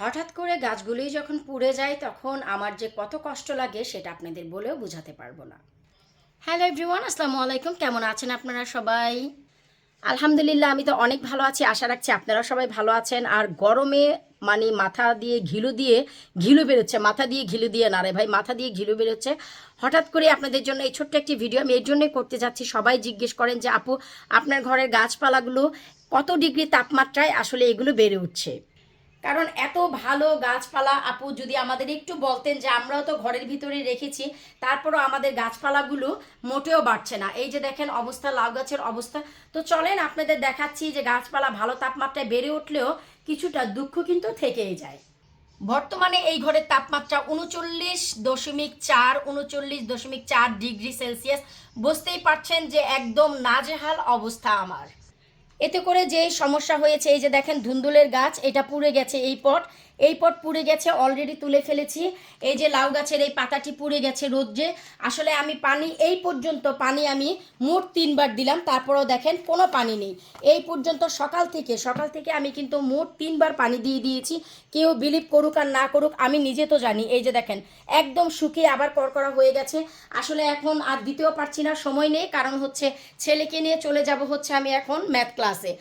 হঠাৎ করে গাছগুলোই যখন পুড়ে যায়, তখন আমার যে কত কষ্ট লাগে সেটা আপনাদের বলেও বোঝাতে পারব না। হ্যালো এভরিওয়ান, আসসালামু আলাইকুম। কেমন আছেন আপনারা সবাই? আলহামদুলিল্লাহ, আমি তো অনেক ভালো আছি। আশা রাখছি আপনারা সবাই ভালো আছেন। আর গরমে মানে মাথা দিয়ে ঘিলু দিয়ে ঘিলু বেরোচ্ছে, মাথা দিয়ে ঘিলু দিয়ে না রে ভাই, মাথা দিয়ে ঘিলু বেরোচ্ছে। হঠাৎ করে আপনাদের জন্য এই ছোট্ট একটি ভিডিও আমি এর জন্যই করতে যাচ্ছি। সবাই জিজ্ঞেস করেন যে, আপু, আপনার ঘরের গাছপালাগুলো কত ডিগ্রি তাপমাত্রায় আসলে এগুলো বেড়ে উঠছে? কারণ এত ভালো গাছপালা আপু যদি আমাদের একটু বলতেন যে আমরাও তো ঘরের ভিতরে রেখেছি, তারপরও আমাদের গাছপালাগুলো মোটেও বাড়ছে না। এই যে দেখেন অবস্থা, লাউ গাছের অবস্থা। তো চলেন আপনাদের দেখাচ্ছি যে গাছপালা ভালো তাপমাত্রায় বেড়ে উঠলেও কিছুটা দুঃখ কিন্তু থেকেই যায়। বর্তমানে এই ঘরের তাপমাত্রা উনচল্লিশ দশমিক চার, উনচল্লিশ দশমিক চার ডিগ্রি সেলসিয়াস। বুঝতেই পারছেন যে একদম নাজেহাল অবস্থা আমার। এতে করে যে সমস্যা হয়েছে, এই যে দেখেন ধুন্দুলের গাছ, এটা পুড়ে গেছে এই পট। এই পট পুড়ে গেছে অলরেডি তুলে ফেলেছি। এই যে লাউ গাছের এই পাতাটি পুড়ে গেছে রোদ্রে। আসলে আমি পানি, এই পর্যন্ত পানি আমি মোট তিনবার দিলাম, তারপরেও দেখেন কোনো পানি নেই। এই পর্যন্ত সকাল থেকে সকাল থেকে আমি কিন্তু মোট তিনবার পানি দিয়ে দিয়েছি। কেউ বিলিভ করুক আর না করুক, আমি নিজে তো জানি। এই যে দেখেন, একদম শুকিয়ে আবার করকরা হয়ে গেছে। আসলে এখন আর দিতেও পারছি না, সময় নেই, কারণ হচ্ছে ছেলেকে নিয়ে চলে যাব হচ্ছে আমি এখন ম্যাথ ক্লাসে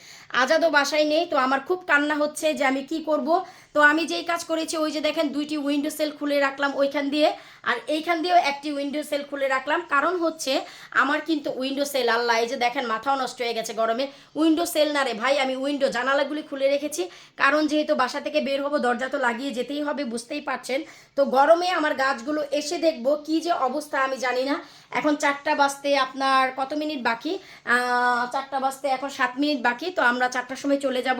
আজাদও বাসায় নেই, তো আমার খুব কান্না হচ্ছে যে আমি কি করব। তো আমি যেই কাজ করেছি, ওই যে দেখেন দুইটি উইন্ডো সেল খুলে রাখলাম ওইখান দিয়ে, আর এইখান দিয়েও একটি উইন্ডো সেল খুলে রাখলাম। কারণ হচ্ছে, আমার কিন্তু উইন্ডো সেল আল্লাহ, এই যে দেখেন মাথাও নষ্ট হয়ে গেছে গরমে। উইন্ডো সেল না রে ভাই, আমি উইন্ডো জানালাগুলি খুলে রেখেছি। কারণ যেহেতু বাসা থেকে বের হব, দরজা তো লাগিয়ে যেতেই হবে, বুঝতেই পারছেন। তো গরমে আমার গাছগুলো এসে দেখব, কি যে অবস্থা আমি জানি না। এখন চারটা বাজতে আপনার কত মিনিট বাকি? চারটা বাজতে এখন সাত মিনিট বাকি, তো আমরা চারটার সময় চলে যাব।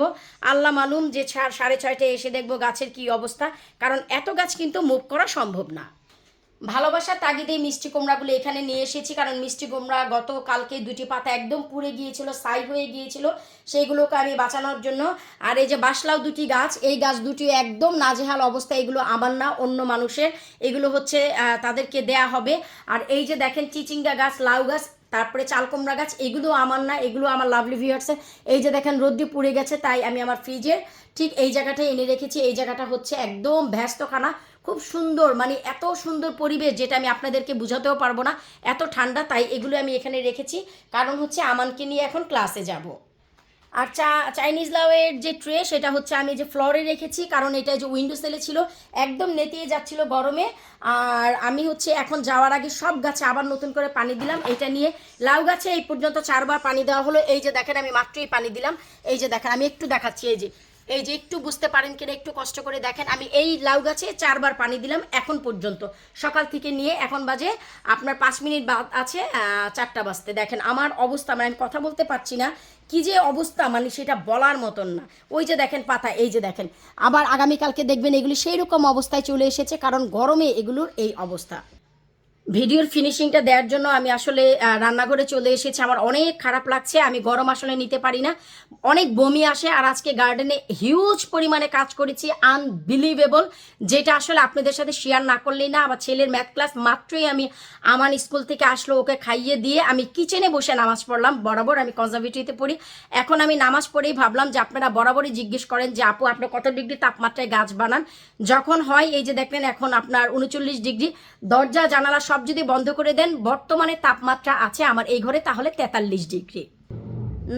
আল্লাহ মালুম যে সাড়ে ছয়টায় এসে দেখব। গাছের কি অবস্থা, কারণ এত গাছ কিন্তু মুভ করা সম্ভব না। ভালোবাসার তাগিদে মিষ্টি কুমড়াগুলো এখানে নিয়ে এসেছি, কারণ মিষ্টি কুমড়া গতকালকে দুটি পাতা একদম পুড়ে গিয়েছিল সাই হয়ে গিয়েছিল, সেইগুলোকে আমি বাঁচানোর জন্য। আর এই যে বাসলাও দুটি গাছ, এই গাছ দুটি একদম নাজেহাল অবস্থা, এগুলো আমার না, অন্য মানুষের। এগুলো হচ্ছে তাদেরকে দেয়া হবে। আর এই যে দেখেন চিচিঙ্গা গাছ, লাউ গাছ তারপরে চাল কুমড়া গাছ, এগুলো আমার না, এগুলো আমার লাভলি ভিউয়ার্সের এই যে দেখেন রোদ্দি পুড়ে গেছে, তাই আমি আমার ফ্রিজের ঠিক এই জায়গাটায় এনে রেখেছি। এই জায়গাটা হচ্ছে একদম ব্যস্তখানা খুব সুন্দর মানে এত সুন্দর পরিবেশ, যেটা আমি আপনাদেরকে বুঝাতেও পারব না। এত ঠান্ডা, তাই এগুলো আমি এখানে রেখেছি। কারণ হচ্ছে আমানকে নিয়ে এখন ক্লাসে যাব। আর চা চাইনিজ লাউয়ের যে ট্রে সেটা হচ্ছে আমি যে ফ্লোরে রেখেছি, কারণ এটা যে উইন্ডো সেলে ছিল, একদম নেতিয়ে যাচ্ছিল গরমে। আর আমি হচ্ছে এখন যাওয়ার আগে সব গাছে আবার নতুন করে পানি দিলাম। এটা নিয়ে লাউ গাছে এই পর্যন্ত চারবার পানি দেওয়া হলো। এই যে দেখেন, আমি মাত্রই পানি দিলাম। এই যে দেখেন, আমি একটু দেখাচ্ছি, এই যে এই যে একটু বুঝতে পারেন কিনা, একটু কষ্ট করে দেখেন। আমি এই লাউ গাছে চারবার পানি দিলাম এখন পর্যন্ত। সকাল থেকে নিয়ে এখন বাজে আপনার পাঁচ মিনিট বাদ আছে চারটা বাজতে। দেখেন আমার অবস্থা মানে আমি কথা বলতে পারছি না। কি যে অবস্থা মানে সেটা বলার মতন না। ওই যে দেখেন পাতা, এই যে দেখেন। আবার আগামীকালকে দেখবেন এগুলি সেই রকম অবস্থায় চলে এসেছে, কারণ গরমে এগুলোর এই অবস্থা। ভিডিওর ফিনিশিংটা দেওয়ার জন্য আমি আসলে রান্নাঘরে চলে এসেছি। আমার অনেক খারাপ লাগছে, আমি গরম আসলে নিতে পারি না। অনেক বমি আসে আর আজকে গার্ডেনে হিউজ পরিমাণে কাজ করেছি আনবিলিভেবল যেটা আসলে আপনাদের সাথে শেয়ার না করলেই না। আমার ছেলের ম্যাথ ক্লাস মাত্রই আমি আমার স্কুল থেকে আসলো, ওকে খাইয়ে দিয়ে আমি কিচেনে বসে নামাজ পড়লাম। বরাবর আমি কনজারভেটিভতে পড়ি। এখন আমি নামাজ পড়েই ভাবলাম যে আপনারা বরাবরই জিজ্ঞেস করেন যে, আপু, আপনি কত ডিগ্রি তাপমাত্রায় গাছ বানান? যখন হয়, এই যে দেখলেন এখন আপনার উনচল্লিশ ডিগ্রি দরজা জানালা সব যদি বন্ধ করে দেন বর্তমানে তাপমাত্রা আছে আমার এই ঘরে তাহলে তেতাল্লিশ ডিগ্রি।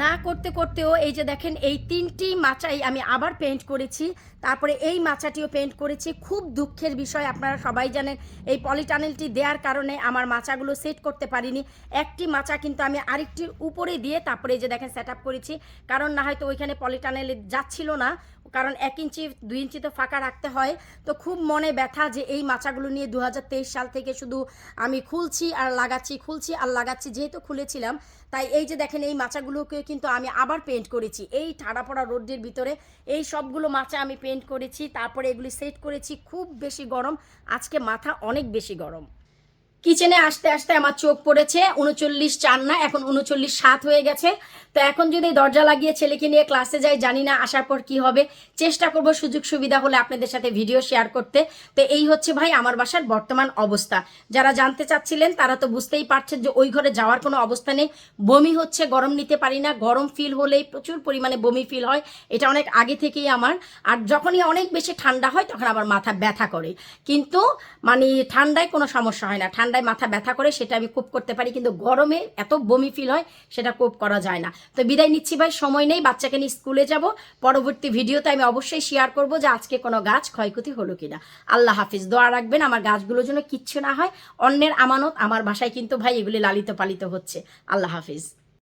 না করতে করতেও এই যে দেখেন, এই তিনটি মাচাই আমি আবার পেন্ট করেছি। তারপরে এই মাচাটিও পেন্ট করেছি। খুব দুঃখের বিষয়, আপনারা সবাই জানেন, এই পলিটানেলটি দেওয়ার কারণে আমার মাচাগুলো সেট করতে পারিনি। একটি মাচা কিন্তু আমি আরেকটির উপরে দিয়ে তারপরে এই যে দেখেন সেট করেছি। কারণ না হয়তো ওইখানে পলিটানেলে যাচ্ছিল না, কারণ এক ইঞ্চি, দুই ইঞ্চি তো ফাঁকা রাখতে হয়। তো খুব মনে ব্যথা যে এই মাচাগুলো নিয়ে দু হাজার তেইশ সাল থেকে শুধু আমি খুলছি আর লাগাচ্ছি, খুলছি আর লাগাচ্ছি, যেহেতু খুলেছিলাম, তাই এই যে দেখেন, এই মাচাগুলোকে কিন্তু আমি আবার পেন্ট করেছি। এই ঠাড়া পড়া রোডের ভিতরে এই সবগুলো মাচা আমি পেন্ট করেছি, তারপরে এগুলি সেট করেছি। খুব বেশি গরম, আজকে মাথা অনেক বেশি গরম। কিচেনে আসতে আসতে আমার চোখ পড়েছে, উনচল্লিশ চার না, এখন উনচল্লিশ সাত হয়ে গেছে। তো এখন যদি দরজা লাগিয়ে ছেলেকে নিয়ে ক্লাসে যাই, জানি না আসার পর কি হবে। চেষ্টা করব সুযোগ সুবিধা হলে আপনাদের সাথে ভিডিও শেয়ার করতে। তো এই হচ্ছে ভাই আমার বাসার বর্তমান অবস্থা। যারা জানতে চাচ্ছিলেন, তারা তো বুঝতেই পারছেন যে ওই ঘরে যাওয়ার কোনো অবস্থা নেই। বমি হচ্ছে, গরম নিতে পারি না। গরম ফিল হলেই প্রচুর পরিমাণে বমি ফিল হয়। এটা অনেক আগে থেকেই আমার। আর যখনই অনেক বেশি ঠান্ডা হয়, তখন আমার মাথা ব্যথা করে। কিন্তু মানে ঠান্ডায় কোনো সমস্যা হয় না। ঠান্ডায় মাথা ব্যথা করে, সেটা আমি কোপ করতে পারি, কিন্তু গরমে এত বমি ফিল হয়, সেটা কোপ করা যায় না। তো বিদায় নিচ্ছি ভাই, সময় নেই, বাচ্চাকে নিয়ে স্কুলে যাব। পরবর্তী ভিডিওতে আমি অবশ্যই শেয়ার করব যে আজকে কোনো গাছ ক্ষয়ক্ষতি হলো কিনা। আল্লাহ হাফিজ, দোয়া রাখবেন, আমার গাছগুলোর জন্য কিচ্ছু না হয়, অন্যের আমানত, আমার বাসায় কিন্তু ভাই এগুলি লালিত পালিত হচ্ছে। আল্লাহ হাফিজ।